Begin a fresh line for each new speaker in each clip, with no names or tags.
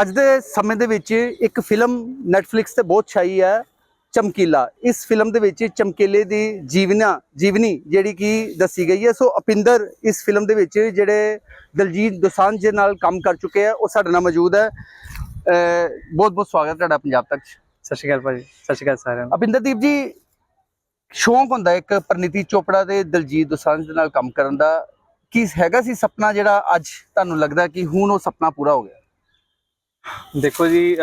ਅੱਜ ਦੇ ਸਮੇਂ ਦੇ ਵਿੱਚ ਇੱਕ ਫਿਲਮ Netflix ਤੇ ਬਹੁਤ ਛਾਈ ਹੈ ਚਮਕੀਲਾ। ਇਸ ਫਿਲਮ ਦੇ ਵਿੱਚ ਚਮਕੀਲੇ ਦੀ ਜੀਵਨਾ ਜੀਵਨੀ ਜਿਹੜੀ ਕਿ ਦੱਸੀ ਗਈ ਹੈ ਸੋ ਅਪਿੰਦਰ ਇਸ ਫਿਲਮ ਦੇ ਵਿੱਚ ਜਿਹੜੇ ਦਲਜੀਤ ਦੋਸਾਂਝ ਦੇ ਨਾਲ ਕੰਮ ਕਰ ਚੁੱਕੇ ਆ ਉਹ ਸਾਡੇ ਨਾਲ ਮੌਜੂਦ ਹੈ। ਬਹੁਤ ਬਹੁਤ ਸਵਾਗਤ ਤੁਹਾਡਾ ਪੰਜਾਬ ਤੱਕ।
ਸਤਿ ਸ਼੍ਰੀ ਅਕਾਲ ਭਾਜੀ ਸਤਿ ਸ਼੍ਰੀ ਅਕਾਲ ਸਾਰਿਆਂ ਨੂੰ।
ਅਪਿੰਦਰਦੀਪ ਜੀ ਸ਼ੌਂਕ ਹੁੰਦਾ ਇੱਕ ਪ੍ਰਨੀਤੀ ਚੋਪੜਾ ਤੇ ਦਲਜੀਤ ਦੋਸਾਂਝ ਦੇ ਨਾਲ ਕੰਮ ਕਰਨ ਦਾ। ਕੀ ਹੈਗਾ ਸੀ ਸੁਪਨਾ ਜਿਹੜਾ ਅੱਜ ਤੁਹਾਨੂੰ ਲੱਗਦਾ ਕਿ ਹੁਣ ਉਹ ਸੁਪਨਾ ਪੂਰਾ ਹੋ ਗਿਆ?
ਦੇਖੋ ਜੀ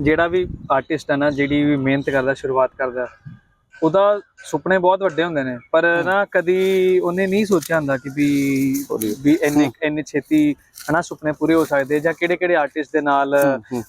ਜਿਹੜਾ ਵੀ ਆਰਟਿਸਟ ਹੈ ਨਾ ਜਿਹੜੀ ਵੀ ਮਿਹਨਤ ਕਰਦਾ ਸ਼ੁਰੂਆਤ ਕਰਦਾ ਉਹਦਾ ਸੁਪਨੇ ਬਹੁਤ ਵੱਡੇ ਹੁੰਦੇ ਨੇ। ਪਰ ਨਾ ਕਦੀ ਉਹਨੇ ਨਹੀਂ ਸੋਚਿਆ ਹੁੰਦਾ ਕਿ ਵੀ ਵੀ ਇੰਨੇ ਇੰਨੇ ਛੇਤੀ ਹਨਾ ਸੁਪਨੇ ਪੂਰੇ ਹੋ ਸਕਦੇ ਜਾਂ ਕਿਹੜੇ ਕਿਹੜੇ ਆਰਟਿਸਟ ਦੇ ਨਾਲ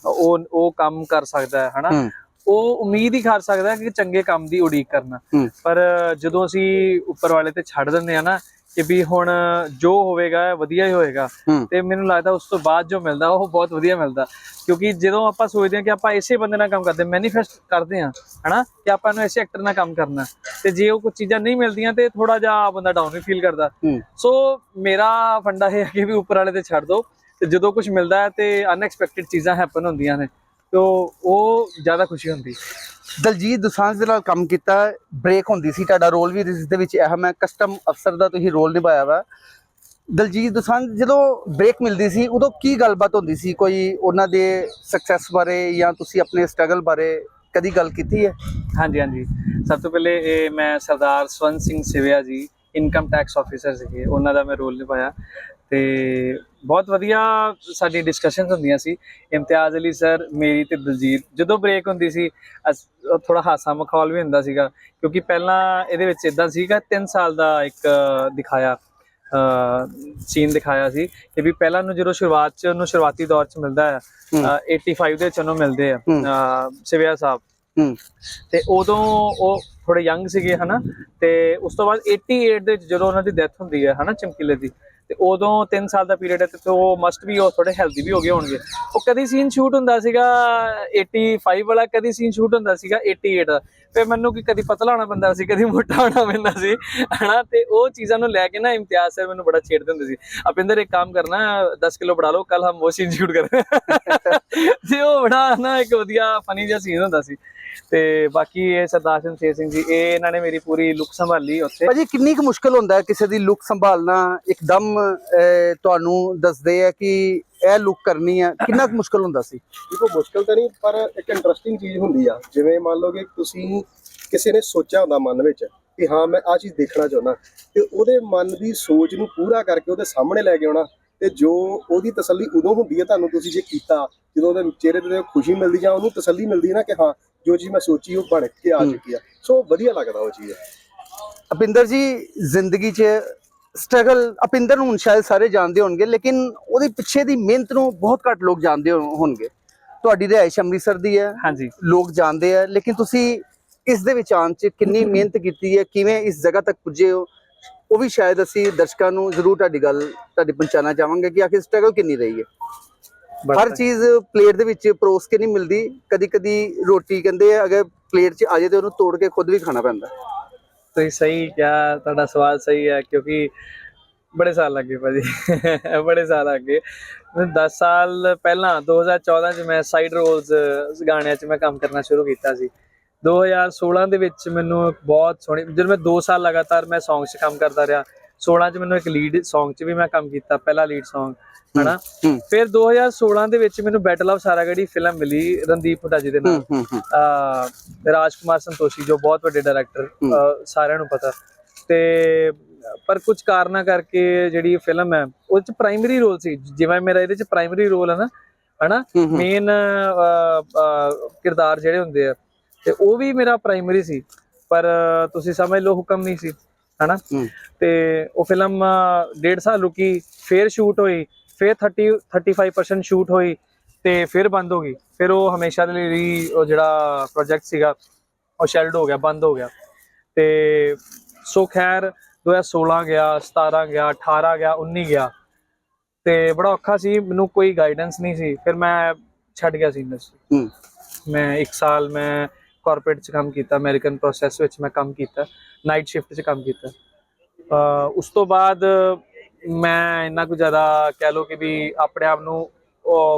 ਉਹ ਉਹ ਕੰਮ ਕਰ ਸਕਦਾ ਹੈ ਹਨਾ। ਉਹ ਉਮੀਦ ਹੀ ਕਰ ਸਕਦਾ ਕਿ ਚੰਗੇ ਕੰਮ ਦੀ ਉਡੀਕ ਕਰਨਾ। ਪਰ ਜਦੋਂ ਅਸੀਂ ਉੱਪਰ ਵਾਲੇ ਤੇ ਛੱਡ ਦਿੰਦੇ ਆ ਨਾ ਕਿ ਵੀ ਹੁਣ ਜੋ ਹੋਵੇਗਾ ਵਧੀਆ ਹੀ ਹੋਏਗਾ।
ਹੂੰ।
ਤੇ ਮੈਨੂੰ ਲੱਗਦਾ ਉਸ ਤੋਂ ਬਾਅਦ ਜੋ ਮਿਲਦਾ ਉਹ ਬਹੁਤ ਵਧੀਆ ਮਿਲਦਾ। ਕਿਉਂਕਿ ਜਦੋਂ ਆਪਾਂ ਸੋਚਦੇ ਹਾਂ ਕਿ ਆਪਾਂ ਇਸੇ ਬੰਦੇ ਨਾਲ ਕੰਮ ਕਰਦੇ ਮੈਨੀਫੈਸਟ ਕਰਦੇ ਹਾਂ ਹਨਾ? ਕਿ ਆਪਾਂ ਨੂੰ ਇਸੇ ਐਕਟਰ ਨਾਲ ਕੰਮ ਕਰਨਾ। ਤੇ ਜੇ ਉਹ ਕੁਝ ਚੀਜ਼ਾਂ ਨਹੀਂ ਮਿਲਦੀਆਂ ਤੇ ਥੋੜਾ ਜਿਹਾ ਬੰਦਾ ਡਾਊਨ ਵੀ ਫੀਲ ਕਰਦਾ। ਸੋ ਮੇਰਾ ਫੰਡਾ ਇਹ ਹੈ ਕਿ ਵੀ ਉੱਪਰ ਵਾਲੇ ਤੇ ਛੱਡ ਦੋ। ਤੇ ਜਦੋਂ ਕੁਝ ਮਿਲਦਾ ਹੈ ਤੇ ਅਨਐਕਸਪੈਕਟਿਡ ਚੀਜ਼ਾਂ ਹੈਪਨ ਹੁੰਦੀਆਂ ਨੇ। ਤੋ ਉਹ ਜ਼ਿਆਦਾ ਖੁਸ਼ੀ ਹੁੰਦੀ।
ਦਲਜੀਤ ਦੋਸਾਂਝ ਦੇ ਨਾਲ ਕੰਮ ਕੀਤਾ ਬ੍ਰੇਕ ਹੁੰਦੀ ਸੀ ਤੁਹਾਡਾ ਰੋਲ ਵੀ ਇਸ ਦੇ ਵਿੱਚ ਅਹਿਮ ਹੈ ਕਸਟਮ ਅਫਸਰ ਦਾ ਤੁਸੀਂ ਰੋਲ ਨਿਭਾਇਆ ਵਾ। ਦਲਜੀਤ ਦੋਸਾਂਝ ਜਦੋਂ ਬ੍ਰੇਕ ਮਿਲਦੀ ਸੀ ਉਦੋਂ ਕੀ ਗੱਲਬਾਤ ਹੁੰਦੀ ਸੀ? ਕੋਈ ਉਹਨਾਂ ਦੇ ਸਕਸੈਸ ਬਾਰੇ ਜਾਂ ਤੁਸੀਂ ਆਪਣੇ ਸਟਰਗਲ ਬਾਰੇ ਕਦੀ ਗੱਲ ਕੀਤੀ ਹੈ?
ਹਾਂਜੀ ਹਾਂਜੀ। ਸਭ ਤੋਂ ਪਹਿਲੇ ਇਹ ਮੈਂ ਸਰਦਾਰ ਸਵੰਤ ਸਿੰਘ ਸਿਵਿਆ ਜੀ ਇਨਕਮ ਟੈਕਸ ਆਫੀਸਰ ਸੀਗੇ। ਉਹਨਾਂ ਦਾ ਮੈਂ ਰੋਲ ਨਿਭਾਇਆ। ਤੇ ਬਹੁਤ ਵਧੀਆ ਸਾਡੀ ਡਿਸਕਸ਼ਨਸ ਹੁੰਦੀਆਂ ਸੀ। ਇਮਤਿਆਜ਼ ਅਲੀ ਸਰ ਮੇਰੀ ਤੇ ਦਲਜੀਤ ਜਦੋਂ ਬ੍ਰੇਕ ਹੁੰਦੀ ਸੀ ਥੋੜਾ ਹਾਸਾ ਮਖੌਲ ਵੀ ਹੁੰਦਾ ਸੀਗਾ ਕਿਉਂਕਿ ਪਹਿਲਾਂ ਇਹਦੇ ਵਿੱਚ ਇਦਾਂ ਸੀਗਾ 3 ਸਾਲ ਦਾ ਇੱਕ ਦਿਖਾਇਆ ਸੀਨ ਦਿਖਾਇਆ ਸੀ ਕਿ ਵੀ ਪਹਿਲਾਂ ਨੂੰ ਜਦੋਂ ਸ਼ੁਰੂਆਤ ਚ ਉਹਨੂੰ ਸ਼ੁਰੂਆਤੀ ਦੌਰ ਚ ਮਿਲਦਾ ਹੈ
ਹੂੰ।
ਅਹ 85 ਦੇ ਵਿੱਚ ਉਹਨੂੰ ਮਿਲਦੇ ਆ ਸਿਵਿਆ ਸਾਹਿਬ। ਤੇ ਉਦੋਂ ਉਹ ਥੋੜੇ ਯੰਗ ਸੀਗੇ ਹਨਾ ਤੇ ਉਸ ਤੋਂ ਬਾਅਦ 88 ਦੇ ਜਦੋਂ ਉਹਨਾਂ ਦੀ ਡੈਥ ਹੁੰਦੀ ਹੈ ਹਨਾ ਚਮਕੀਲੇ ਦੀ ਤੇ ਉਦੋਂ 3 ਸਾਲ ਦਾ ਪੀਰੀਅਡ ਹੈ ਤੇ ਉਹ ਮਸਟ ਵੀ ਉਹ ਥੋੜੇ ਹੈਲਦੀ ਵੀ ਹੋ ਗਏ ਹੋਣਗੇ। ਉਹ ਕਦੀ ਸੀਨ ਸ਼ੂਟ ਹੁੰਦਾ ਸੀਗਾ 85 ਵਾਲਾ, ਕਦੀ ਸੀਨ ਸ਼ੂਟ ਹੁੰਦਾ ਸੀਗਾ 88 ਦਾ। ਫਿਰ ਮੈਨੂੰ ਕਿ ਕਦੀ ਪਤਲਾ ਹੋਣਾ ਪੈਂਦਾ ਸੀ, ਕਦੀ ਮੋਟਾ ਹੋਣਾ ਪੈਂਦਾ ਸੀ, ਹਨਾ? ਤੇ ਉਹ ਚੀਜ਼ਾਂ ਨੂੰ ਲੈ ਕੇ ਨਾ ਇਮਤਿਆਜ਼ ਸਰ ਮੈਨੂੰ ਬੜਾ ਛੇੜਦੇ ਹੁੰਦੇ ਸੀ। ਅਪਿੰਦਰ ਇੱਕ ਕੰਮ ਕਰਨਾ 10 ਕਿਲੋ ਬੜਾ ਲਓ ਕੱਲ ਹਮ ਉਹ ਸੀਨ ਸ਼ੂਟ ਕਰਦੇ ਤੇ ਉਹ ਬੜਾ ਨਾ ਇੱਕ ਵਧੀਆ ਫਨੀ ਜਿਹਾ ਸੀਨ ਹੁੰਦਾ ਸੀ। ਤੇ ਬਾਕੀ ਇਹ ਸਰਦਾਰ ਸ਼ਮਸ਼ੇਰ ਸਿੰਘ ਜੀ ਇਹ ਇਹਨਾਂ ਨੇ ਮੇਰੀ ਪੂਰੀ ਲੁੱਕ ਸੰਭਾਲੀ ਉੱਥੇ।
ਭਾਜੀ ਕਿੰਨੀ ਕੁ ਮੁਸ਼ਕਲ ਹੁੰਦਾ ਹੈ ਕਿਸੇ ਦੀ ਲੁੱਕ ਸੰਭਾਲਣਾ? ਇੱਕਦਮ ਤੁਹਾਨੂੰ ਦੱਸਦੇ ਆ ਕਿ ਇਹ ਲੁੱਕ ਕਰਨੀ ਹੈ ਕਿੰਨਾ ਕੁ ਮੁਸ਼ਕਲ ਹੁੰਦਾ ਸੀ?
ਦੇਖੋ ਮੁਸ਼ਕਲ ਤਾਂ ਨਹੀਂ ਪਰ ਇੱਕ ਇੰਟਰਸਟਿੰਗ ਚੀਜ਼ ਹੁੰਦੀ ਆ। ਜਿਵੇਂ ਮੰਨ ਲਓ ਕਿ ਤੁਸੀਂ ਕਿਸੇ ਨੇ ਸੋਚਿਆ ਹੁੰਦਾ ਮਨ ਵਿੱਚ ਕਿ ਹਾਂ ਮੈਂ ਆ ਚੀਜ਼ ਦੇਖਣਾ ਚਾਹੁੰਦਾ। ਤੇ ਉਹਦੇ ਮਨ ਦੀ ਸੋਚ ਨੂੰ ਪੂਰਾ ਕਰਕੇ ਉਹਦੇ ਸਾਹਮਣੇ ਲੈ ਕੇ ਆਉਣਾ। ਤੇ ਜੋ ਉਹਦੀ ਤਸੱਲੀ ਉਦੋਂ ਹੁੰਦੀ ਹੈ ਤੁਹਾਨੂੰ ਤੁਸੀਂ ਜੇ ਕੀਤਾ ਜਦੋਂ ਉਹਦੇ ਚਿਹਰੇ ਤੇ ਖੁਸ਼ੀ ਮਿਲਦੀ ਜਾਂ ਉਹਨੂੰ ਤਸੱਲੀ ਮਿਲਦੀ ਹੈ ਨਾ ਕਿ ਹਾਂ ਜੋ ਚੀਜ਼ ਮੈਂ ਸੋਚੀ ਉਹ ਬਣ ਕੇ ਆ। ਚੁੱਕੀ ਆ ਸੋ ਵਧੀਆ ਲੱਗਦਾ ਉਹ ਚੀਜ਼।
ਅਪਿੰਦਰ ਜੀ ਜ਼ਿੰਦਗੀ 'ਚ ਸਟਰਗਲ ਅਪਿੰਦਰ ਨੂੰ ਸ਼ਾਇਦ ਸਾਰੇ ਜਾਣਦੇ ਹੋਣਗੇ ਲੇਕਿਨ ਉਹਦੇ ਪਿੱਛੇ ਦੀ ਮਿਹਨਤ ਨੂੰ ਬਹੁਤ ਘੱਟ ਲੋਕ ਜਾਣਦੇ ਹੋਣਗੇ। ਤੁਹਾਡੀ ਰਿਹਾਇਸ਼ ਅੰਮ੍ਰਿਤਸਰ ਦੀ ਹੈ।
ਹਾਂਜੀ।
ਲੋਕ ਜਾਣਦੇ ਆ ਲੇਕਿਨ ਤੁਸੀਂ ਇਸ ਦੇ ਵਿੱਚ ਆਉਣ 'ਚ ਕਿੰਨੀ ਮਿਹਨਤ ਕੀਤੀ ਹੈ ਕਿਵੇਂ ਇਸ ਜਗ੍ਹਾ ਤੱਕ ਪੁੱਜੇ ਹੋ? ਉਹ ਵੀ ਸ਼ਾਇਦ ਅਸੀਂ ਦਰਸ਼ਕਾਂ ਨੂੰ ਜ਼ਰੂਰ ਤੁਹਾਡੀ ਗੱਲ ਤੁਹਾਡੀ ਪਹੁੰਚਾਉਣਾ ਚਾਹਾਂਗੇ ਕਿ ਆਖਿਰ ਸਟਰਗਲ ਕਿੰਨੀ ਰਹੀ ਹੈ। ਹਰ ਚੀਜ਼ ਪਲੇਟ ਦੇ ਵਿੱਚ ਪਰੋਸ ਕੇ ਨਹੀਂ ਮਿਲਦੀ। ਕਦੀ ਕਦੀ ਰੋਟੀ ਕਹਿੰਦੇ ਆ ਅਗਰ ਪਲੇਟ 'ਚ ਆ ਜਾਏ ਤੇ ਉਹਨੂੰ ਤੋੜ ਕੇ ਖੁਦ ਵੀ ਖਾਣਾ ਪੈਂਦਾ।
ਤੁਸੀਂ ਸਹੀ ਕਿਹਾ ਤੁਹਾਡਾ ਸਵਾਲ ਸਹੀ ਹੈ ਕਿਉਂਕਿ ਬੜੇ ਸਾਲ ਲੱਗੇ ਭਾਜੀ। ਬੜੇ ਸਾਲ ਲੱਗੇ ਮੈਨੂੰ 10 ਸਾਲ ਪਹਿਲਾਂ 2014 ਚ ਮੈਂ ਸਾਈਡ ਰੋਲਸ ਗਾਣਿਆਂ 'ਚ ਮੈਂ ਕੰਮ ਕਰਨਾ ਸ਼ੁਰੂ ਕੀਤਾ ਸੀ। 2016 ਦੇ ਵਿੱਚ ਮੈਨੂੰ ਬਹੁਤ ਸੋਹਣੀ ਜਦੋਂ ਮੈਂ 2 ਸਾਲ ਲਗਾਤਾਰ ਮੈਂ Song 'ਚ ਕੰਮ ਕਰਦਾ ਰਿਹਾ 16 ਚ ਮੈਨੂੰ ਇੱਕ ਲੀਡ Song 'ਚ ਵੀ ਮੈਂ ਕੰਮ ਕੀਤਾ ਪਹਿਲਾ ਲੀਡ Song ਹਨਾ। ਫਿਰ 2016 ਦੇ ਵਿੱਚ ਮੈਨੂੰ ਬੈਟਲ ਆਫ ਸਾਰਾਗੜੀ ਫਿਲਮ ਮਿਲੀ ਰਣਦੀਪ ਹੁੱਡਾ ਜੀ ਦੇ ਨਾਲ। ਅਹ ਰਾਜਕੁਮਾਰ ਸੰਤੋਸ਼ੀ ਜੋ ਬਹੁਤ ਵੱਡੇ ਡਾਇਰੈਕਟਰ। ਸਾਰਿਆਂ ਨੂੰ ਪਤਾ। ਤੇ ਪਰ ਕੁਝ ਕਾਰਨਾਂ ਕਰਕੇ ਜਿਹੜੀ ਫਿਲਮ ਹੈ ਉਹ ਚ ਪ੍ਰਾਇਮਰੀ ਰੋਲ ਸੀ। ਜਿਵੇਂ ਮੇਰਾ ਇਹਦੇ ਚ ਪ੍ਰਾਇਮਰੀ ਰੋਲ ਹੈ ਨਾ ਹਨਾ? ਮੇਨ ਕਿਰਦਾਰ ਜਿਹੜੇ ਹੁੰਦੇ ਆ ਤੇ ਉਹ ਵੀ ਮੇਰਾ ਪ੍ਰਾਇਮਰੀ ਸੀ ਪਰ ਤੁਸੀਂ ਸਮਝ ਲਓ ਹੁਕਮ ਨਹੀਂ ਸੀ ਹਨਾ। ਤੇ ਉਹ ਫਿਲਮ ਡੇਢ ਸਾਲ ਰੁਕੀ ਫੇਰ ਸ਼ੂਟ ਹੋਈ ਫੇਰ 30 35% ਸ਼ੂਟ ਹੋਈ ਤੇ ਫਿਰ ਬੰਦ ਹੋ ਗਈ। ਫਿਰ ਉਹ ਹਮੇਸ਼ਾ ਦੇ ਲਈ ਉਹ ਜਿਹੜਾ ਪ੍ਰੋਜੈਕਟ ਸੀਗਾ ਉਹ ਸ਼ੈਲਡ ਹੋ ਗਿਆ ਬੰਦ ਹੋ ਗਿਆ। ਤੇ ਸੋ ਖੈਰ 2016 ਗਿਆ 17 ਗਿਆ 18 ਗਿਆ 19 ਗਿਆ। ਤੇ ਬੜਾ ਔਖਾ ਸੀ ਮੈਨੂੰ ਕੋਈ ਗਾਈਡੈਂਸ ਨਹੀਂ ਸੀ। ਫਿਰ ਮੈਂ ਛੱਡ ਗਿਆ ਸੀ ਇੰਡਸਟਰੀ ਮੈਂ 1 ਸਾਲ ਮੈਂ ਕਾਰਪੋਰੇਟ 'ਚ ਕੰਮ ਕੀਤਾ ਅਮਰੀਕਨ ਪ੍ਰੋਸੈਸ ਵਿੱਚ ਮੈਂ ਕੰਮ ਕੀਤਾ ਨਾਈਟ ਸ਼ਿਫਟ 'ਚ ਕੰਮ ਕੀਤਾ। ਉਸ ਤੋਂ ਬਾਅਦ ਮੈਂ ਇੰਨਾ ਕੁ ਜ਼ਿਆਦਾ ਕਹਿ ਲਓ ਕਿ ਵੀ ਆਪਣੇ ਆਪ ਨੂੰ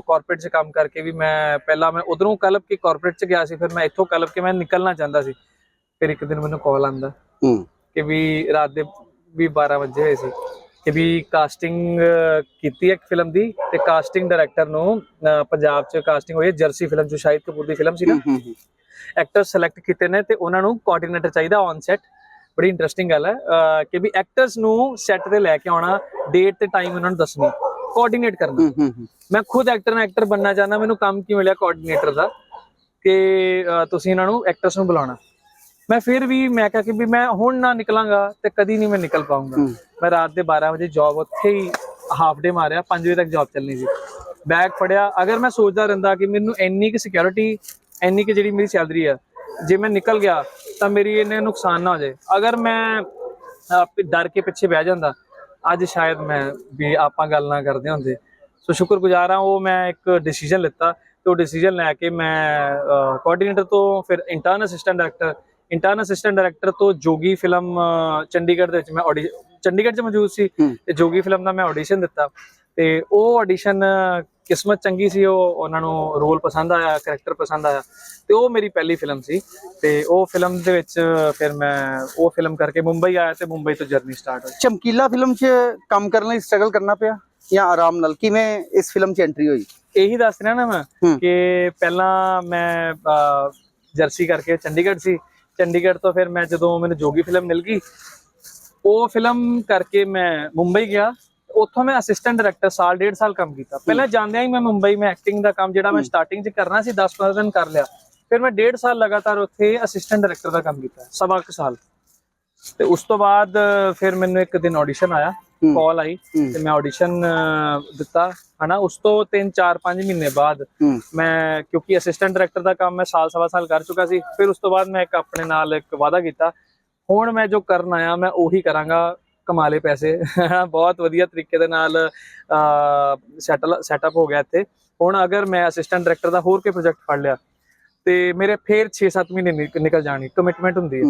ਕਾਰਪੋਰੇਟ 'ਚ ਕੰਮ ਕਰਕੇ ਵੀ ਮੈਂ ਪਹਿਲਾਂ ਮੈਂ ਉਧਰੋਂ ਕਲਪ ਕੇ ਕਾਰਪੋਰੇਟ 'ਚ ਗਿਆ ਸੀ ਫਿਰ ਮੈਂ ਇੱਥੋਂ ਕਲਪ ਕੇ ਮੈਂ ਨਿਕਲਣਾ ਚਾਹੁੰਦਾ ਸੀ। ਫਿਰ ਇੱਕ ਦਿਨ ਮੈਨੂੰ ਕਾਲ ਆਂਦਾ
ਹੂੰ।
ਕਿ ਵੀ ਰਾਤ ਦੇ ਵੀ 12 ਵਜੇ ਹੋਏ ਸੀ ਕਿ ਵੀ ਕਾਸਟਿੰਗ ਕੀਤੀ ਇੱਕ ਫਿਲਮ ਦੀ ਤੇ ਕਾਸਟਿੰਗ ਡਾਇਰੈਕਟਰ ਨੂੰ ਪੰਜਾਬ 'ਚ ਕਾਸਟਿੰਗ ਹੋਈ ਜਰਸੀ ਫਿਲਮ 'ਚ ਸ਼ਾਹਿਦ ਕਪੂਰ ਦੀ ਫਿਲਮ ਸੀ ਨਾ। ਐਕਟਰ ਸਿਲੈਕਟ ਕੀਤੇ ਨੇ ਤੇ ਉਹਨਾਂ ਨੂੰ ਕੋਆਰਡੀਨੇਟਰ ਚਾਹੀਦਾ ਔਨ ਸੈਟ ਬੜੀ ਇੰਟਰਸਟਿੰਗ ਗੱਲ ਹੈ। ਕਿ ਵੀ ਐਕਟਰਸ ਨੂੰ ਸੈੱਟ ਤੇ ਲੈ ਕੇ ਆਉਣਾ ਡੇਟ ਤੇ ਟਾਈਮ ਉਹਨਾਂ ਨੂੰ ਦੱਸਣੀ ਕੋਆਰਡੀਨੇਟ ਕਰਨਾ।
ਹੂੰ, ਹੂੰ, ਹੂੰ।
ਮੈਂ ਖੁਦ ਐਕਟਰ ਨਾਲ ਐਕਟਰ ਬੰਨਣਾ ਚਾਹੁੰਦਾ ਮੈਨੂੰ ਕੰਮ ਕੀ ਮਿਲਿਆ ਕੋਆਰਡੀਨੇਟਰ ਦਾ ਕਿ ਤੁਸੀਂ ਇਹਨਾਂ ਨੂੰ ਐਕਟਰਸ ਨੂੰ ਬੁਲਾਉਣਾ। ਮੈਂ ਫਿਰ ਵੀ ਮੈਂ ਕਿਹਾ ਕਿ ਵੀ ਮੈਂ ਹੁਣ ਨਾ ਨਿਕਲਾਂਗਾ ਤੇ ਕਦੀ ਨਹੀਂ ਮੈਂ ਨਿਕਲ ਪਾਉਂਗਾ। ਮੈਂ ਰਾਤ ਦੇ 12 ਵਜੇ ਜੌਬ ਉੱਥੇ ਹੀ ਹਾਫ ਡੇ ਮਾਰਿਆ 5 ਵਜੇ ਤੱਕ ਜੌਬ ਚੱਲਣੀ ਸੀ। ਬੈਗ ਫੜਿਆ ਅਗਰ ਮੈਂ ਸੋਚਦਾ ਰਹਿੰਦਾ ਕਿ ਮੈਨੂੰ ਇੰਨੀ ਕਿ ਸਿਕਿਉਰਿਟੀ ਇੰਨੀ ਕਿ ਜਿਹੜੀ ਮੇਰੀ ਸੈਲਰੀ ਆ ਜੇ ਮੈਂ ਨਿਕਲ ਗਿਆ ਤਾਂ ਮੇਰੀ ਇਹਨੇ ਨੁਕਸਾਨ ਨਾ ਹੋ ਜਾਏ ਅਗਰ ਮੈਂ ਡਰ ਕੇ ਪਿੱਛੇ ਬਹਿ ਜਾਂਦਾ ਅੱਜ ਸ਼ਾਇਦ ਮੈਂ ਵੀ ਆਪਾਂ ਗੱਲ ਨਾ ਕਰਦੇ ਹੁੰਦੇ ਸੋ ਸ਼ੁਕਰਗੁਜ਼ਾਰ ਹਾਂ ਉਹ ਮੈਂ ਇੱਕ ਡਿਸੀਜਨ ਲਿੱਤਾ ਤੇ ਉਹ ਡਿਸੀਜਨ ਲੈ ਕੇ ਮੈਂ ਕੋਆਰਡੀਨੇਟਰ ਤੋਂ ਫਿਰ intern assistant director intern assistant director ਤੋਂ ਜੋਗੀ ਫਿਲਮ ਚੰਡੀਗੜ੍ਹ ਦੇ ਵਿੱਚ ਮੈਂ ਆਡੀ ਚੰਡੀਗੜ੍ਹ 'ਚ ਮੌਜੂਦ ਸੀ। ਤੇ ਜੋਗੀ ਫਿਲਮ ਦਾ ਮੈਂ ਆਡੀਸ਼ਨ ਦਿੱਤਾ ਤੇ ਉਹ ਆਡੀਸ਼ਨ ਕਿਸਮਤ ਚੰਗੀ ਸੀ ਉਹ ਉਹਨਾਂ ਨੂੰ ਰੋਲ ਪਸੰਦ ਆਇਆ ਕਰੈਕਟਰ ਪਸੰਦ ਆਇਆ ਤੇ ਉਹ ਮੇਰੀ ਪਹਿਲੀ ਫਿਲਮ ਸੀ ਤੇ ਉਹ ਫਿਲਮ ਦੇ ਵਿੱਚ ਫਿਰ ਮੈਂ ਉਹ ਫਿਲਮ ਕਰਕੇ ਮੁੰਬਈ ਆਇਆ ਤੇ ਮੁੰਬਈ ਤੋਂ ਜਰਨੀ ਸਟਾਰਟ ਹੋਈ।
ਚਮਕੀਲਾ ਫਿਲਮ 'ਚ ਕੰਮ ਕਰਨ ਲਈ ਸਟਰਗਲ ਕਰਨਾ ਪਿਆ ਜਾਂ ਆਰਾਮ ਨਾਲ? ਕਿਵੇਂ ਇਸ ਫਿਲਮ 'ਚ ਐਂਟਰੀ ਹੋਈ?
ਇਹੀ ਦੱਸ ਰਿਹਾ ਨਾ ਮੈਂ। ਕਿ ਪਹਿਲਾਂ ਮੈਂ ਜਰਸੀ ਕਰਕੇ ਚੰਡੀਗੜ੍ਹ ਸੀ। ਚੰਡੀਗੜ੍ਹ ਤੋਂ ਫਿਰ ਮੈਂ ਜਦੋਂ ਮੈਨੂੰ ਜੋਗੀ ਫਿਲਮ ਮਿਲ ਗਈ ਉਹ ਫਿਲਮ ਕਰਕੇ ਮੈਂ ਮੁੰਬਈ ਗਿਆ ਉੱਥੋਂ ਮੈਂ ਅਸਿਸਟੈਂਟ ਡਾਇਰੈਕਟਰ ਸਾਲ ਡੇਢ ਸਾਲ ਕੰਮ ਕੀਤਾ। ਪਹਿਲਾਂ ਜਾਂਦਿਆਂ ਹੀ ਮੈਂ ਮੁੰਬਈ ਮੈਂ ਐਕਟਿੰਗ ਦਾ ਕੰਮ ਜਿਹੜਾ ਮੈਂ ਸਟਾਰਟਿੰਗ 'ਚ ਕਰਨਾ ਸੀ 10-15 ਦਿਨ ਕਰ ਲਿਆ। ਫਿਰ ਮੈਂ ਡੇਢ ਸਾਲ ਲਗਾਤਾਰ ਉੱਥੇ ਅਸਿਸਟੈਂਟ ਡਾਇਰੈਕਟਰ ਦਾ ਕੰਮ ਕੀਤਾ ਸਵਾ ਕੁ ਸਾਲ। ਤੇ ਉਸ ਤੋਂ ਬਾਅਦ ਫਿਰ ਮੈਨੂੰ ਇੱਕ ਦਿਨ ਆਡੀਸ਼ਨ ਆਇਆ। ਕਾਲ ਆਈ। ਤੇ ਮੈਂ ਆਡੀਸ਼ਨ ਦਿੱਤਾ। ਹਨਾ ਉਸ ਤੋਂ 3 4 5 ਮਹੀਨੇ ਬਾਅਦ ਮੈਂ ਕਿਉਂਕਿ ਅਸਿਸਟੈਂਟ ਡਾਇਰੈਕਟਰ ਦਾ ਕੰਮ ਮੈਂ ਸਾਲ ਸਵਾ ਸਾਲ ਕਰ ਚੁੱਕਾ ਸੀ। ਫਿਰ ਉਸ ਤੋਂ ਬਾਅਦ ਮੈਂ ਇੱਕ ਆਪਣੇ ਨਾਲ ਇੱਕ ਵਾਅਦਾ ਕੀਤਾ ਹੁਣ ਮੈਂ ਜੋ ਕਰਨ ਆਇਆ ਮੈਂ ਉਹੀ ਕਰਾਂਗਾ। ਕਮਾ ਲਏ ਪੈਸੇ। ਬਹੁਤ ਵਧੀਆ ਤਰੀਕੇ ਦੇ ਨਾਲ ਸੈਟਲ ਸੈਟਅਪ ਹੋ ਗਿਆ ਇੱਥੇ। ਹੁਣ ਅਗਰ ਮੈਂ ਅਸਿਸਟੈਂਟ ਡਾਇਰੈਕਟਰ ਦਾ ਹੋਰ ਕੋਈ ਪ੍ਰੋਜੈਕਟ ਫੜ ਲਿਆ ਤੇ ਮੇਰੇ ਫੇਰ 6-7 ਮਹੀਨੇ ਨਿਕ- ਨਿਕਲ ਜਾਣੀ ਕਮਿਟਮੈਂਟ ਹੁੰਦੀ ਹੈ।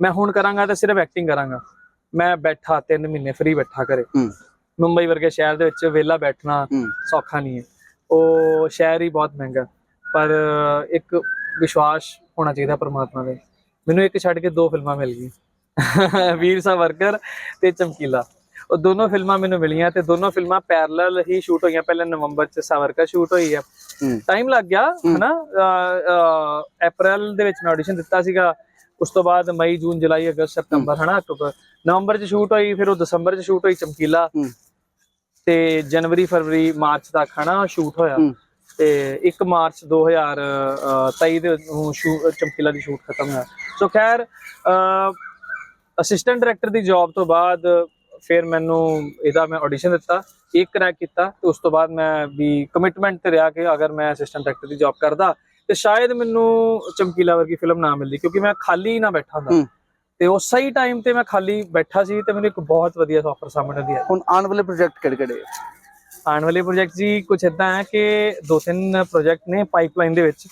ਮੈਂ ਹੁਣ ਕਰਾਂਗਾ ਤਾਂ ਸਿਰਫ ਐਕਟਿੰਗ ਕਰਾਂਗਾ। ਮੈਂ ਬੈਠਾ 3 ਮਹੀਨੇ ਫ੍ਰੀ ਬੈਠਾ ਕਰੇ ਮੁੰਬਈ ਵਰਗੇ ਸ਼ਹਿਰ ਦੇ ਵਿੱਚ ਵਿਹਲਾ ਬੈਠਣਾ ਸੌਖਾ ਨਹੀਂ ਹੈ। ਉਹ ਸ਼ਹਿਰ ਹੀ ਬਹੁਤ ਮਹਿੰਗਾ ਪਰ ਇੱਕ ਵਿਸ਼ਵਾਸ ਹੋਣਾ ਚਾਹੀਦਾ ਪਰਮਾਤਮਾ ਦੇ। ਮੈਨੂੰ ਇੱਕ ਛੱਡ ਕੇ ਦੋ ਫਿਲਮਾਂ ਮਿਲ ਗਈਆਂ। ਵੀਰ ਸਾ ਵਰਕਰ ਤੇ ਚਮਕੀਲਾ। ਉਹ ਦੋਨੋਂ ਫਿਲਮਾਂ ਮੈਨੂੰ ਮਿਲੀਆਂ ਤੇ ਦੋਨੋਂ ਫਿਲਮਾਂ ਪੈਰਲਲ ਹੀ ਸ਼ੂਟ ਹੋਈਆਂ। ਪਹਿਲਾਂ ਨਵੰਬਰ ਚ ਸਾਵਰਕਰ ਸ਼ੂਟ ਹੋਈ ਹੈ। ਟਾਈਮ ਲੱਗ ਗਿਆ ਹਨਾ? ਅਪ੍ਰੈਲ ਦੇ ਵਿੱਚ ਮੈਂ ਆਡੀਸ਼ਨ ਦਿੱਤਾ ਸੀਗਾ। ਉਸ ਤੋਂ ਬਾਅਦ ਮਈ ਜੂਨ ਜੁਲਾਈ ਅਗਸਤ ਸਤੰਬਰ ਹਨਾ? ਅਕਤੂਬਰ। ਨਵੰਬਰ ਚ ਸ਼ੂਟ ਹੋਈ ਫਿਰ ਉਹ ਦਸੰਬਰ ਚ ਸ਼ੂਟ ਹੋਈ ਚਮਕੀਲਾ। ਤੇ ਜਨਵਰੀ ਫਰਵਰੀ ਮਾਰਚ ਤੱਕ ਹਨਾ ਸ਼ੂਟ ਹੋਇਆ। ਤੇ 1 ਮਾਰਚ 2023 ਦੇ ਨੂੰ ਚਮਕੀਲਾ ਦੀ ਸ਼ੂਟ ਖਤਮ ਹੋਇਆ। ਸੋ ਖੈਰ ਅਸਿਸਟੈਂਟ ਡਾਇਰੈਕਟਰ ਦੀ ਜੌਬ ਤੋਂ ਬਾਅਦ ਫਿਰ ਮੈਨੂੰ ਇਹਦਾ ਮੈਂ ਆਡੀਸ਼ਨ ਦਿੱਤਾ ਇੱਕ ਕਰੈਕ ਕੀਤਾ ਤੇ ਉਸ ਤੋਂ ਬਾਅਦ ਮੈਂ ਵੀ ਕਮਿਟਮੈਂਟ ਤੇ ਰਿਹਾ ਕਿ ਅਗਰ ਮੈਂ ਅਸਿਸਟੈਂਟ ਡਾਇਰੈਕਟਰ ਦੀ ਜੌਬ ਕਰਦਾ ਤੇ ਸ਼ਾਇਦ ਮੈਨੂੰ ਚਮਕੀਲਾ ਵਰਗੀ ਫਿਲਮ ਨਾ ਮਿਲਦੀ ਕਿਉਂਕਿ ਮੈਂ ਖਾਲੀ ਨਾ ਬੈਠਾ ਹੁੰਦਾ। ਤੇ ਉਹ ਸਹੀ ਟਾਈਮ ਤੇ ਮੈਂ ਖਾਲੀ ਬੈਠਾ ਸੀ ਤੇ ਮੈਨੂੰ ਇੱਕ ਬਹੁਤ ਵਧੀਆ ਆਫਰ ਸਾਹਮਣੇ ਦੀ ਆਈ
ਹੁਣ ਆਉਣ ਵਾਲੇ ਪ੍ਰੋਜੈਕਟ ਕਿਹੜੇ ਕਿਹੜੇ
ਆਉਣ ਵਾਲੇ ਪ੍ਰੋਜੈਕਟ ਜੀ ਕੁਝ ਇਦਾਂ ਹੈ ਕਿ ਦੋ ਤਿੰਨ ਪ੍ਰੋਜੈਕਟ ਨੇ ਪਾਈਪਲਾਈਨ ਦੇ ਵਿੱਚ।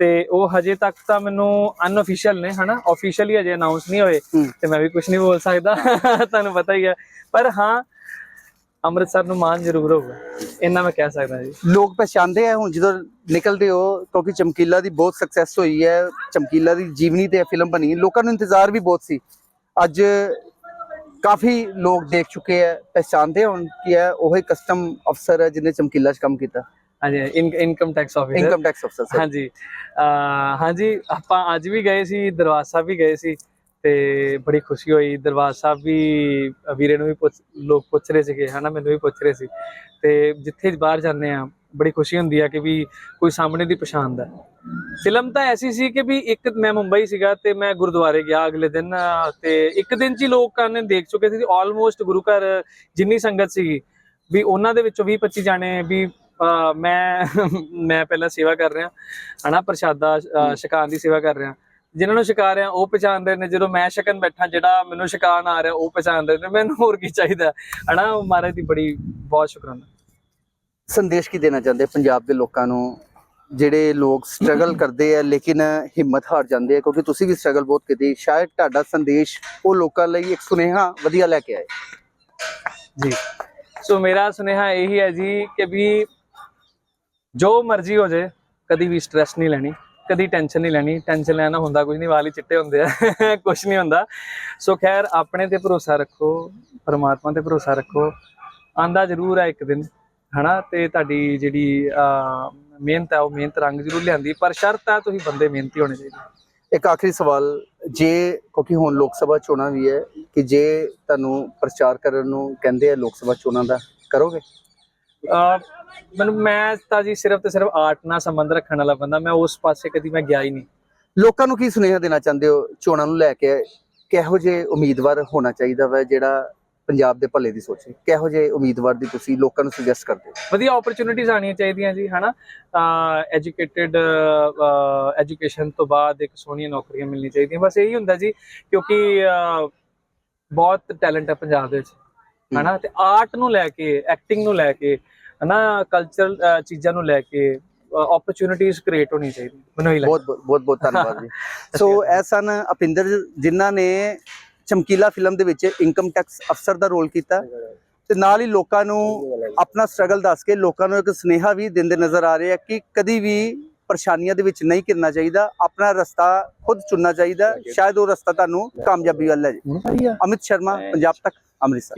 ਤੇ ਉਹ ਹਜੇ ਤੱਕ ਤਾਂ ਮੈਨੂੰ ਅਨਅਫੀਸ਼ੀਅਲ ਨੇ ਹਨਾ? ਆਫੀਸ਼ੀਅਲੀ ਹਜੇ ਅਨਾਉਂਸ ਨਹੀਂ ਹੋਏ। ਤੇ ਮੈਂ ਵੀ ਕੁਝ ਨਹੀਂ ਬੋਲ ਸਕਦਾ। ਤੁਹਾਨੂੰ ਪਤਾ ਹੀ ਹੈ ਪਰ ਹਾਂ ਅੰਮ੍ਰਿਤਸਰ ਨੂੰ ਮਾਨ ਜ਼ਰੂਰ ਹੋਊਗਾ। ਇੰਨਾ ਮੈਂ ਕਹਿ ਸਕਦਾ ਜੀ।
ਲੋਕ ਪਛਾਣਦੇ ਆ ਹੁਣ ਜਦੋਂ ਨਿਕਲਦੇ ਹੋ ਕਿਉਂਕਿ ਚਮਕੀਲਾ ਦੀ ਬਹੁਤ ਸਕਸੈਸ ਹੋਈ ਹੈ। ਚਮਕੀਲਾ ਦੀ ਜੀਵਨੀ ਤੇ ਫਿਲਮ ਬਣੀ। ਲੋਕਾਂ ਨੂੰ ਇੰਤਜ਼ਾਰ ਵੀ ਬਹੁਤ ਸੀ। ਅੱਜ ਕਾਫੀ ਲੋਕ ਦੇਖ ਚੁੱਕੇ ਹੈ ਪਛਾਣਦੇ ਹੁਣ ਕਿ ਇਹ ਉਹੀ ਕਸਟਮ ਅਫਸਰ ਹੈ ਜਿਹਨੇ ਚਮਕੀਲਾ 'ਚ ਕੰਮ ਕੀਤਾ।
ਹਾਂਜੀ income tax officer
income tax ਅਫਸਰ
ਹਾਂਜੀ। ਹਾਂਜੀ ਆਪਾਂ ਅੱਜ ਵੀ ਗਏ ਸੀ ਦਰਬਾਰ ਸਾਹਿਬ ਵੀ ਗਏ ਸੀ ਤੇ ਬੜੀ ਖੁਸ਼ੀ ਹੋਈ। ਦਰਬਾਰ ਸਾਹਿਬ ਵੀ ਵੀਰੇ ਨੂੰ ਵੀ ਪੁੱਛ ਲੋਕ ਪੁੱਛ ਰਹੇ ਸੀਗੇ ਹਨਾ ਮੈਨੂੰ ਵੀ ਪੁੱਛ ਰਹੇ ਸੀ। ਤੇ ਜਿੱਥੇ ਬਾਹਰ ਜਾਂਦੇ ਆ ਬੜੀ ਖੁਸ਼ੀ ਹੁੰਦੀ ਆ ਕਿ ਵੀ ਕੋਈ ਸਾਹਮਣੇ ਦੀ ਪਛਾਣਦਾ ਫਿਲਮ ਤਾਂ ਐਸੀ ਸੀ ਕਿ ਵੀ ਇੱਕ ਮੈਂ ਮੁੰਬਈ ਸੀਗਾ ਤੇ ਮੈਂ ਗੁਰਦੁਆਰੇ ਗਿਆ ਅਗਲੇ ਦਿਨ ਤੇ ਇੱਕ ਦਿਨ ਚ ਹੀ ਲੋਕਾਂ ਨੇ ਦੇਖ ਚੁੱਕੇ ਸੀ। ਆਲਮੋਸਟ ਗੁਰੂ ਘਰ ਜਿੰਨੀ ਸੰਗਤ ਸੀਗੀ ਵੀ ਉਹਨਾਂ ਦੇ ਵਿੱਚੋਂ 20 25 ਜਾਣੇ ਵੀ ਮੈਂ ਮੈਂ ਪਹਿਲਾਂ ਸੇਵਾ ਕਰ ਰਿਹਾ ਹਨਾ ਪ੍ਰਸ਼ਾਦਾ ਛਕਾਉਣ ਦੀ ਸੇਵਾ ਕਰ ਰਿਹਾ। ਜਿਨ੍ਹਾਂ ਨੂੰ ਛਕਾ ਰਿਹਾ ਉਹ ਪਛਾਣ ਰਹੇ ਨੇ ਜਦੋਂ ਮੈਂ ਛਕਣ ਬੈਠਾ ਜਿਹੜਾ ਮੈਨੂੰ ਛਕਾਣ ਆ ਰਿਹਾ ਉਹ ਪਛਾਣ ਰਹੇ ਨੇ। ਮੈਨੂੰ ਹੋਰ ਕੀ ਚਾਹੀਦਾ? ਹਨਾ ਮਹਾਰਾਜ ਦੀ ਬੜੀ ਬਹੁਤ ਸ਼ੁਕਰਾਨਾ।
ਸੰਦੇਸ਼ ਕੀ ਦੇਣਾ ਚਾਹੁੰਦੇ? ਪੰਜਾਬ ਦੇ ਲੋਕਾਂ ਨੂੰ ਜਿਹੜੇ ਲੋਕ ਸਟਰਗਲ ਕਰਦੇ ਆ ਲੇਕਿਨ ਹਿੰਮਤ ਹਾਰ ਜਾਂਦੇ ਆ ਕਿਉਂਕਿ ਤੁਸੀਂ ਵੀ ਸਟਰਗਲ ਬਹੁਤ ਕੀਤੀ। ਸ਼ਾਇਦ ਤੁਹਾਡਾ ਸੰਦੇਸ਼ ਉਹ ਲੋਕਾਂ ਲਈ ਇੱਕ ਸੁਨੇਹਾ ਵਧੀਆ ਲੈ ਕੇ ਆਏ।
ਜੀ। ਸੋ ਮੇਰਾ ਸੁਨੇਹਾ ਇਹੀ ਹੈ ਜੀ ਕਿ ਵੀ ਜੋ ਮਰਜ਼ੀ ਹੋ ਜੇ, ਕਦੀ ਵੀ ਸਟ੍ਰੈਸ ਨਹੀਂ ਲੈਣੀ, ਕਦੀ ਟੈਨਸ਼ਨ ਨਹੀਂ ਲੈਣੀ ਟੈਨਸ਼ਨ ਲੈਣਾ ਹੁੰਦਾ ਕੁਝ ਨਹੀਂ ਵਾਲ ਹੀ ਚਿੱਟੇ ਹੁੰਦੇ ਆ ਕੁਝ ਨਹੀਂ ਹੁੰਦਾ। ਸੋ ਖੈਰ, ਆਪਣੇ ਤੇ ਭਰੋਸਾ ਰੱਖੋ, ਪਰਮਾਤਮਾ ਤੇ ਭਰੋਸਾ ਰੱਖੋ। ਆਂਦਾ ਜ਼ਰੂਰ ਹੈ ਇੱਕ ਦਿਨ, ਹਨਾ? ਤੇ ਤੁਹਾਡੀ ਜਿਹੜੀ ਮਿਹਨਤ ਹੈ ਉਹ ਮਿਹਨਤ ਰੰਗ ਜ਼ਰੂਰ ਲਿਆਂਦੀ, ਪਰ ਸ਼ਰਤ ਹੈ ਤੁਸੀਂ ਬੰਦੇ ਮਿਹਨਤੀ ਹੋਣੇ ਚਾਹੀਦੇ
ਇੱਕ ਆਖਰੀ ਸਵਾਲ, ਜੇ, ਕਿਉਂਕਿ ਹੁਣ ਲੋਕ ਸਭਾ ਚੋਣਾਂ ਵੀ ਹੈ, ਕਿ ਜੇ ਤੁਹਾਨੂੰ ਪ੍ਰਚਾਰ ਕਰਨ ਨੂੰ ਕਹਿੰਦੇ ਆ ਲੋਕ ਸਭਾ ਚੋਣਾਂ ਦਾ, ਕਰੋਗੇ?
ਮੈਨੂੰ ਮੈਂ ਤਾਂ ਜੀ ਸਿਰਫ ਤੇ ਸਿਰਫ ਆਰਟ ਨਾਲ ਸੰਬੰਧ ਰੱਖਣ ਵਾਲਾ ਬੰਦਾ ਮੈਂ ਉਸ ਪਾਸੇ ਕਦੀ ਮੈਂ ਗਿਆ ਹੀ ਨਹੀਂ।
ਲੋਕਾਂ ਨੂੰ ਕੀ ਸੁਨੇਹਾ ਦੇਣਾ ਚਾਹੁੰਦੇ ਹੋ ਚੋਣਾਂ ਨੂੰ ਲੈ ਕੇ? ਕਿਹੋ ਜਿਹੇ ਉਮੀਦਵਾਰ ਹੋਣਾ ਚਾਹੀਦਾ ਵਾ ਜਿਹੜਾ ਪੰਜਾਬ ਦੇ ਭਲੇ ਦੀ ਸੋਚੇ? ਕਿਹੋ ਜਿਹੇ ਉਮੀਦਵਾਰ ਦੀ ਤੁਸੀਂ ਲੋਕਾਂ ਨੂੰ ਸੁਜੈਸਟ ਕਰਦੇ
ਵਧੀਆ ਓਪਰਚ्युनिटीज ਆਣੀਆਂ ਚਾਹੀਦੀਆਂ ਜੀ ਹਨਾ? ਤਾਂ ਐਜੂਕੇਟਿਡ ਐਜੂਕੇਸ਼ਨ ਤੋਂ ਬਾਅਦ ਇੱਕ ਸੋਹਣੀ ਨੌਕਰੀਆਂ ਮਿਲਣੀ ਚਾਹੀਦੀਆਂ। ਬਸ ਇਹੀ ਹੁੰਦਾ ਜੀ ਕਿਉਂਕਿ ਬਹੁਤ ਟੈਲੈਂਟ ਹੈ ਪੰਜਾਬ ਦੇ ਵਿੱਚ ਹਨਾ? ਤੇ ਆਰਟ ਨੂੰ ਲੈ ਕੇ ਐਕਟਿੰਗ ਨੂੰ ਲੈ ਕੇ ਹਨਾ ਕਲਚਰਲ ਚੀਜ਼ਾਂ ਨੂੰ ਲੈ ਕੇ ਓਪਰਚੁਨਿਟੀਆਂ ਕ੍ਰੀਏਟ ਹੋਣੀ ਚਾਹੀਦੀ ਮੈਨੂੰ ਹੀ ਲੱਗਦਾ।
ਬਹੁਤ ਬਹੁਤ ਬਹੁਤ ਧੰਨਵਾਦ ਜੀ। ਸੋ ਇਹ ਅਪਿੰਦਰ ਜਿਨ੍ਹਾਂ ਨੇ ਚਮਕੀਲਾ ਫਿਲਮ ਦੇ ਵਿੱਚ ਇਨਕਮ ਟੈਕਸ ਅਫਸਰ ਦਾ ਰੋਲ ਕੀਤਾ। ਤੇ ਨਾਲ ਹੀ ਲੋਕਾਂ ਨੂੰ ਆਪਣਾ ਸਟਰਗਲ ਦੱਸ ਕੇ ਲੋਕਾਂ ਨੂੰ ਇੱਕ ਸਨੇਹਾ ਵੀ ਦਿੰਦੇ ਨਜ਼ਰ ਆ ਰਹੇ ਆ ਕਿ ਕਦੀ ਵੀ ਪਰੇਸ਼ਾਨੀਆਂ ਦੇ ਵਿੱਚ ਨਹੀਂ ਕਿਰਨਾ ਚਾਹੀਦਾ। ਆਪਣਾ ਰਸਤਾ ਖੁਦ ਚੁਣਨਾ ਚਾਹੀਦਾ। ਸ਼ਾਇਦ ਉਹ ਰਸਤਾ ਤੁਹਾਨੂੰ ਕਾਮਯਾਬੀ ਵੱਲ ਲੈ ਜਾਏ। ਅਮਿਤ ਸ਼ਰਮਾ ਪੰਜਾਬ ਤੱਕ ਅੰਮ੍ਰਿਤਸਰ।